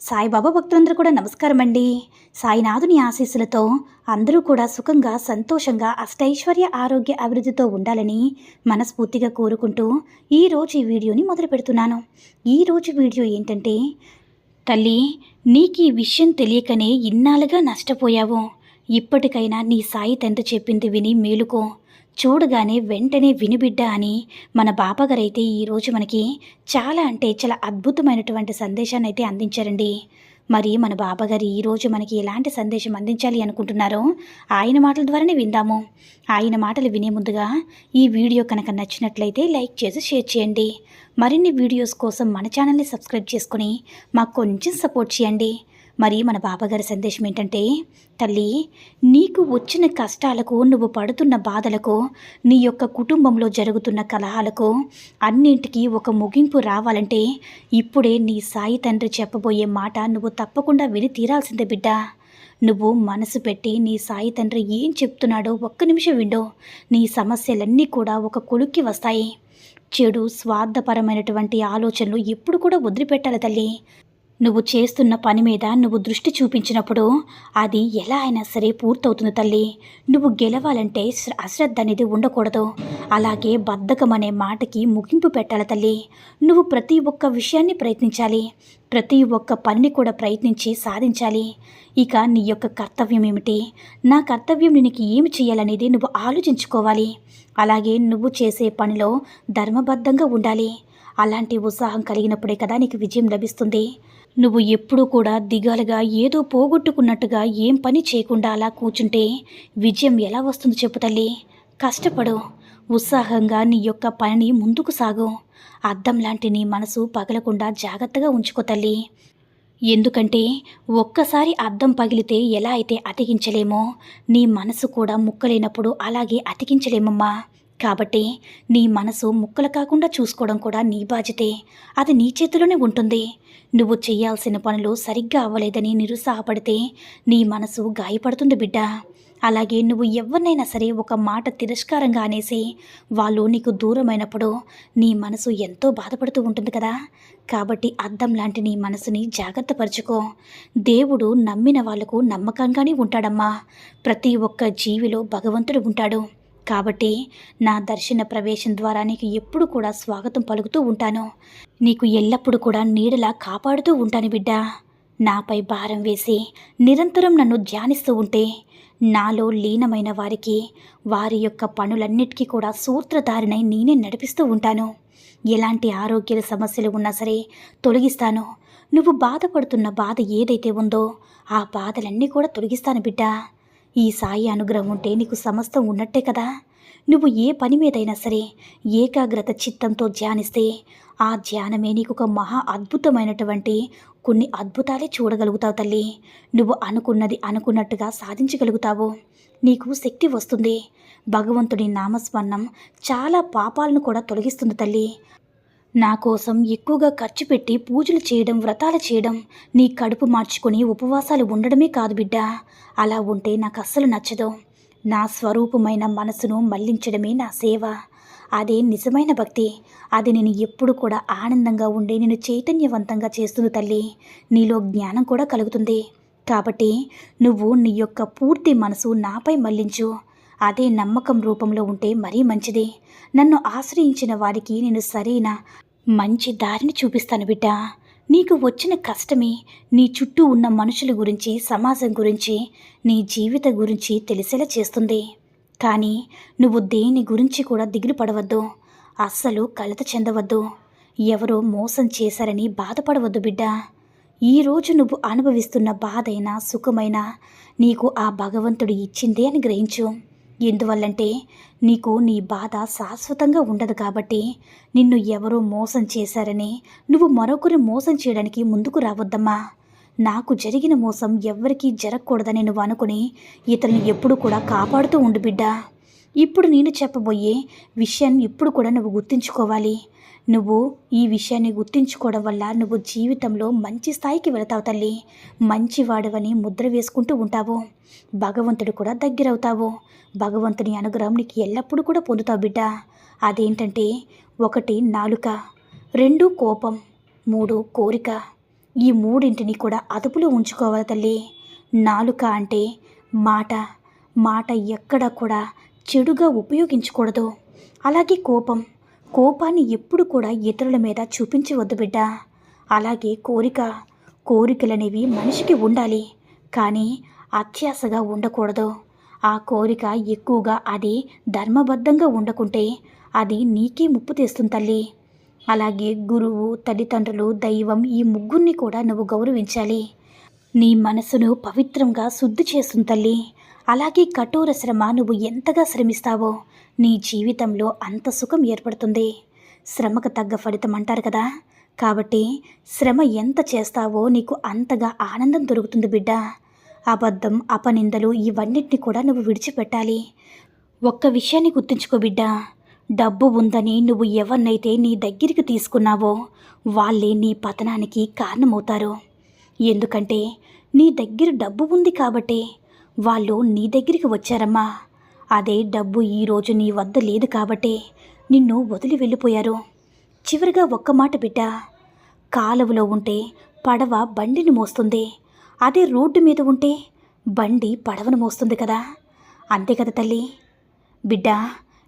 సాయిబాబా భక్తులందరూ కూడా నమస్కారం అండి సాయినాథుని ఆశీస్సులతో అందరూ కూడా సుఖంగా సంతోషంగా అష్టైశ్వర్య ఆరోగ్య అభివృద్ధితో ఉండాలని మనస్ఫూర్తిగా కోరుకుంటూ ఈరోజు ఈ వీడియోని మొదలు పెడుతున్నాను. ఈరోజు వీడియో ఏంటంటే తల్లి నీకు ఈ విషయం తెలియకనే ఇన్నాళ్ళుగా నష్టపోయావు. ఇప్పటికైనా నీ సాయి తండ్రి చెప్పింది విని మేలుకో. చూడగానే వెంటనే వినిబిడ్డ అని మన బాబాగారైతే ఈరోజు మనకి చాలా అంటే చాలా అద్భుతమైనటువంటి సందేశాన్ని అయితే అందించారండి. మరి మన బాబాగారు ఈరోజు మనకి ఎలాంటి సందేశం అందించాలి అనుకుంటున్నారో ఆయన మాటల ద్వారానే విందాము. ఆయన మాటలు వినే ముందుగా ఈ వీడియో కనుక నచ్చినట్లయితే లైక్ చేసి షేర్ చేయండి. మరిన్ని వీడియోస్ కోసం మన ఛానల్ని సబ్స్క్రైబ్ చేసుకుని మాకు కొంచెం సపోర్ట్ చేయండి. మరి మన బాబాగారి సందేశం ఏంటంటే తల్లి నీకు వచ్చిన కష్టాలకు నువ్వు పడుతున్న బాధలకు నీ యొక్క కుటుంబంలో జరుగుతున్న కలహాలకు అన్నింటికీ ఒక ముగింపు రావాలంటే ఇప్పుడే నీ సాయి తండ్రి చెప్పబోయే మాట నువ్వు తప్పకుండా విని తీరాల్సిందే బిడ్డ. నువ్వు మనసు పెట్టి నీ సాయి తండ్రి ఏం చెప్తున్నాడో ఒక్క నిమిషం విండో. నీ సమస్యలన్నీ కూడా ఒక కొలుక్కి వస్తాయి. చెడు స్వార్థపరమైనటువంటి ఆలోచనలు ఎప్పుడు కూడా వదిలిపెట్టాలి తల్లి. నువ్వు చేస్తున్న పని మీద నువ్వు దృష్టి చూపించినప్పుడు అది ఎలా అయినా సరే పూర్తవుతుంది తల్లి. నువ్వు గెలవాలంటే శ్ర- అశ్రద్ధ అనేది ఉండకూడదు. అలాగే బద్ధకం అనే మాటకి ముగింపు పెట్టాలి తల్లి. నువ్వు ప్రతి ఒక్క విషయాన్ని ప్రయత్నించాలి. ప్రతి ఒక్క పనిని కూడా ప్రయత్నించి సాధించాలి. ఇక నీ యొక్క కర్తవ్యం ఏమిటి? నా కర్తవ్యం నీకు ఏమి చేయాలనేది నువ్వు ఆలోచించుకోవాలి. అలాగే నువ్వు చేసే పనిలో ధర్మబద్ధంగా ఉండాలి. అలాంటి ఉత్సాహం కలిగినప్పుడే కదా నీకు విజయం లభిస్తుంది. నువ్వు ఎప్పుడూ కూడా దిగాలుగా ఏదో పోగొట్టుకున్నట్టుగా ఏం పని చేయకుండా అలా కూర్చుంటే విజయం ఎలా వస్తుంది చెప్పు తల్లి? కష్టపడు. ఉత్సాహంగా నీ యొక్క పనిని ముందుకు సాగు. అద్దం లాంటి నీ మనసు పగలకుండా జాగ్రత్తగా ఉంచుకో తల్లి. ఎందుకంటే ఒక్కసారి అద్దం పగిలితే ఎలా అయితే అతికించలేమో నీ మనసు కూడా ముక్కలేనప్పుడు అలాగే అతికించలేమమ్మా. కాబట్టి నీ మనసు ముక్కలు కాకుండా చూసుకోవడం కూడా నీ బాధ్యతే. అది నీ చేతిలోనే ఉంటుంది. నువ్వు చేయాల్సిన పనులు సరిగ్గా అవ్వలేదని నిరుత్సాహపడితే నీ మనసు గాయపడుతుంది బిడ్డ. అలాగే నువ్వు ఎవరినైనా సరే ఒక మాట తిరస్కారంగా అనేసి వాళ్ళు నీకు దూరమైనప్పుడు నీ మనసు ఎంతో బాధపడుతూ ఉంటుంది కదా. కాబట్టి అద్దం లాంటి నీ మనసుని జాగ్రత్త పరుచుకో. దేవుడు నమ్మిన వాళ్ళకు నమ్మకంగానే ఉంటాడమ్మా. ప్రతి ఒక్క జీవిలో భగవంతుడు ఉంటాడు. కాబట్టి నా దర్శన ప్రవేశం ద్వారా నీకు ఎప్పుడు కూడా స్వాగతం పలుకుతూ ఉంటాను. నీకు ఎల్లప్పుడూ కూడా నీడలా కాపాడుతూ ఉంటాను బిడ్డ. నాపై భారం వేసి నిరంతరం నన్ను ధ్యానిస్తూ ఉంటే నాలో లీనమైన వారికి వారి యొక్క పనులన్నిటికీ కూడా సూత్రధారినై నేనే నడిపిస్తూ ఉంటాను. ఎలాంటి ఆరోగ్య సమస్యలు ఉన్నా సరే తొలగిస్తాను. నువ్వు బాధపడుతున్న బాధ ఏదైతే ఉందో ఆ బాధలన్నీ కూడా తొలగిస్తాను బిడ్డ. ఈ సాయి అనుగ్రహం ఉంటే నీకు సమస్తం ఉన్నట్టే కదా. నువ్వు ఏ పని మీదైనా సరే ఏకాగ్రత చిత్తంతో ధ్యానిస్తే ఆ ధ్యానమే నీకు ఒక మహా అద్భుతమైనటువంటి కొన్ని అద్భుతాలే చూడగలుగుతావు తల్లి. నువ్వు అనుకున్నది అనుకున్నట్టుగా సాధించగలుగుతావు. నీకు శక్తి వస్తుంది. భగవంతుడి నామస్మరణం చాలా పాపాలను కూడా తొలగిస్తుంది తల్లి. నా కోసం ఎక్కువగా ఖర్చు పెట్టి పూజలు చేయడం వ్రతాలు చేయడం నీ కడుపు మార్చుకొని ఉపవాసాలు ఉండడమే కాదు బిడ్డ. అలా ఉంటే నాకు అస్సలు నచ్చదు. నా స్వరూపమైన మనసును మళ్ళించడమే నా సేవ. అదే నిజమైన భక్తి. అది నేను ఎప్పుడు కూడా ఆనందంగా ఉండి నేను చైతన్యవంతంగా చేస్తుంది తల్లి. నీలో జ్ఞానం కూడా కలుగుతుంది. కాబట్టి నువ్వు నీ యొక్క పూర్తి మనసు నాపై మళ్ళించు. అదే నమ్మకం రూపంలో ఉంటే మరీ మంచిది. నన్ను ఆశ్రయించిన వారికి నేను సరైన మంచి దారిని చూపిస్తాను బిడ్డ. నీకు వచ్చిన కష్టమే నీ చుట్టూ ఉన్న మనుషుల గురించి సమాజం గురించి నీ జీవిత గురించి తెలిసేలా చేస్తుంది. కానీ నువ్వు దేని గురించి కూడా దిగులు పడవద్దు. అస్సలు కలత చెందవద్దు. ఎవరో మోసం చేశారని బాధపడవద్దు బిడ్డ. ఈరోజు నువ్వు అనుభవిస్తున్న బాధైనా సుఖమైనా నీకు ఆ భగవంతుడు ఇచ్చిందే అని గ్రహించు. ఎందువల్లంటే నీకు నీ బాధ శాశ్వతంగా ఉండదు కాబట్టి నిన్ను ఎవరో మోసం చేశారని నువ్వు మరొకరు మోసం చేయడానికి ముందుకు రావద్దమ్మా. నాకు జరిగిన మోసం ఎవ్వరికీ జరగకూడదని నువ్వు అనుకుని ఇతను ఎప్పుడు కూడా కాపాడుతూ ఉండు బిడ్డ. ఇప్పుడు నేను చెప్పబోయే విషయం ఇప్పుడు కూడా నువ్వు గుర్తుంచుకోవాలి. నువ్వు ఈ విషయాన్ని గుర్తించుకోవడం వల్ల నువ్వు జీవితంలో మంచి స్థాయికి వెళతావు తల్లి. మంచివాడవని ముద్ర వేసుకుంటూ ఉంటావు. భగవంతుడు కూడా దగ్గరవుతావు. భగవంతుని అనుగ్రహం నీకు ఎల్లప్పుడూ కూడా పొందుతావు బిడ్డ. అదేంటంటే ఒకటి నాలుక రెండు కోపం మూడు కోరిక. ఈ మూడింటిని కూడా అదుపులో ఉంచుకోవాలి తల్లి. నాలుక అంటే మాట. మాట ఎక్కడ కూడా చెడుగా ఉపయోగించకూడదు. అలాగే కోపం కోపాన్ని ఎప్పుడు కూడా ఇతరుల మీద చూపించవద్దు బిడ్డ. అలాగే కోరిక కోరికలనేవి మనిషికి ఉండాలి. కానీ అత్యాశగా ఉండకూడదు. ఆ కోరిక ఎక్కువగా అది ధర్మబద్ధంగా ఉండకుంటే అది నీకే ముప్పు తెస్తుంది తల్లి. అలాగే గురువు తల్లిదండ్రులు దైవం ఈ ముగ్గురిని కూడా నువ్వు గౌరవించాలి. నీ మనసును పవిత్రంగా శుద్ధి చేస్తుంది తల్లి. అలాగే కఠోర శ్రమ నువ్వు ఎంతగా శ్రమిస్తావో నీ జీవితంలో అంత సుఖం ఏర్పడుతుంది. శ్రమకు తగ్గ ఫలితం అంటారు కదా. కాబట్టి శ్రమ ఎంత చేస్తావో నీకు అంతగా ఆనందం దొరుకుతుంది బిడ్డ. అబద్ధం అపనిందలు ఇవన్నిటిని కూడా నువ్వు విడిచిపెట్టాలి. ఒక్క విషయాన్ని గుర్తుంచుకో బిడ్డ. డబ్బు ఉందని నువ్వు ఎవరినైతే నీ దగ్గరికి తీసుకున్నావో వాళ్ళే నీ పతనానికి కారణమవుతారు. ఎందుకంటే నీ దగ్గర డబ్బు ఉంది కాబట్టే వాళ్ళు నీ దగ్గరికి వచ్చారమ్మా. అదే డబ్బు ఈరోజు నీ వద్ద లేదు కాబట్టే నిన్ను వదిలి వెళ్ళిపోయారు. చివరిగా ఒక్క మాట బిడ్డ. కాలువలో ఉంటే పడవ బండిని మోస్తుంది. అదే రోడ్డు మీద ఉంటే బండి పడవను మోస్తుంది కదా. అంతే కదా తల్లి. బిడ్డ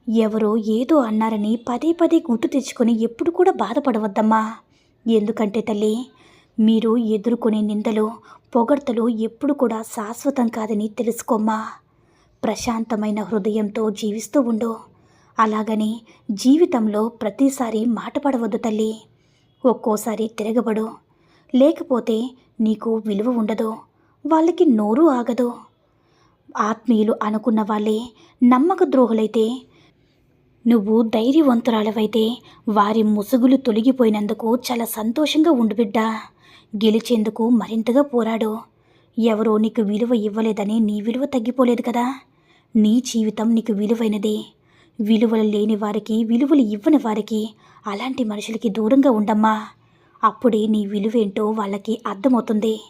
ఎవరో ఏదో అన్నారని పదే పదే గుర్తు తెచ్చుకొని ఎప్పుడు కూడా బాధపడవద్దమ్మా. ఎందుకంటే తల్లి మీరు ఎదుర్కొనే నిందలు పొగడ్తలు ఎప్పుడు కూడా శాశ్వతం కాదని తెలుసుకోమ్మా. ప్రశాంతమైన హృదయంతో జీవిస్తూ ఉండు. అలాగని జీవితంలో ప్రతిసారి మాట పడవద్దు తల్లి. ఒక్కోసారి తిరగబడు. లేకపోతే నీకు విలువ ఉండదు. వాళ్ళకి నోరు ఆగదు. ఆత్మీయులు అనుకున్న వాళ్ళే నమ్మక ద్రోహులైతే నువ్వు ధైర్యవంతురాలవైతే వారి ముసుగులు తొలగిపోయినందుకు చాలా సంతోషంగా ఉండు బిడ్డా. గెలిచేందుకు మరింతగా పోరాడు. ఎవరో నీకు విలువ ఇవ్వలేదని నీ విలువ తగ్గిపోలేదు కదా. నీ జీవితం నీకు విలువైనది. విలువలు లేని వారికి విలువలు ఇవ్వని వారికి అలాంటి మనుషులకి దూరంగా ఉండమ్మా. అప్పుడే నీ విలువేంటో వాళ్ళకి అర్థమవుతుంది.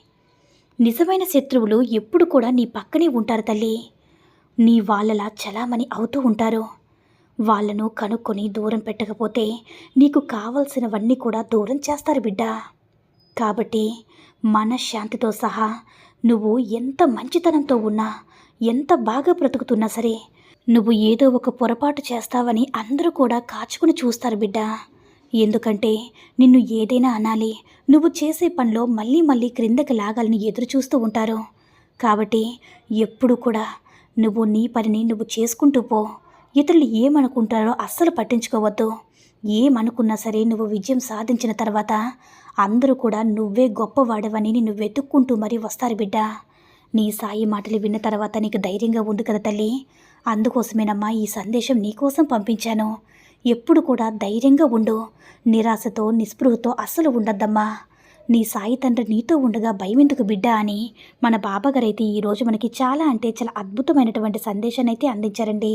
నిజమైన శత్రువులు ఎప్పుడు కూడా నీ పక్కనే ఉంటారు తల్లి. నీ వాళ్ళలా చలామణి అవుతూ ఉంటారు. వాళ్ళను కనుక్కొని దూరం పెట్టకపోతే నీకు కావలసినవన్నీ కూడా దూరం చేస్తారు బిడ్డ. కాబట్టి మనశ్శాంతితో సహా నువ్వు ఎంత మంచితనంతో ఉన్నా ఎంత బాగా బ్రతుకుతున్నా సరే నువ్వు ఏదో ఒక పొరపాటు చేస్తావని అందరూ కూడా కాచుకుని చూస్తారు బిడ్డ. ఎందుకంటే నిన్ను ఏదైనా అనాలి నువ్వు చేసే పనిలో మళ్ళీ మళ్ళీ క్రిందకి లాగాలని ఎదురు చూస్తూ ఉంటారు. కాబట్టి ఎప్పుడు కూడా నువ్వు నీ పనిని నువ్వు చేసుకుంటూ పో ఇతరులు ఏమనుకుంటారో అస్సలు పట్టించుకోవద్దు. ఏమనుకున్నా సరే నువ్వు విజయం సాధించిన తర్వాత అందరూ కూడా నువ్వే గొప్పవాడవని నిన్ను వెతుక్కుంటూ మరీ వస్తారు బిడ్డ. నీ సాయి మాటలు విన్న తర్వాత నీకు ధైర్యంగా ఉంది కదా తల్లి. అందుకోసమేనమ్మా ఈ సందేశం నీకోసం పంపించాను. ఎప్పుడు కూడా ధైర్యంగా ఉండు. నిరాశతో నిస్పృహతో అస్సలు ఉండద్దమ్మా. నీ సాయి తండ్రి నీతో ఉండగా భయమెందుకు బిడ్డ అని మన బాబాగారైతే ఈరోజు మనకి చాలా అంటే చాలా అద్భుతమైనటువంటి సందేశాన్ని అయితే అందించారండి.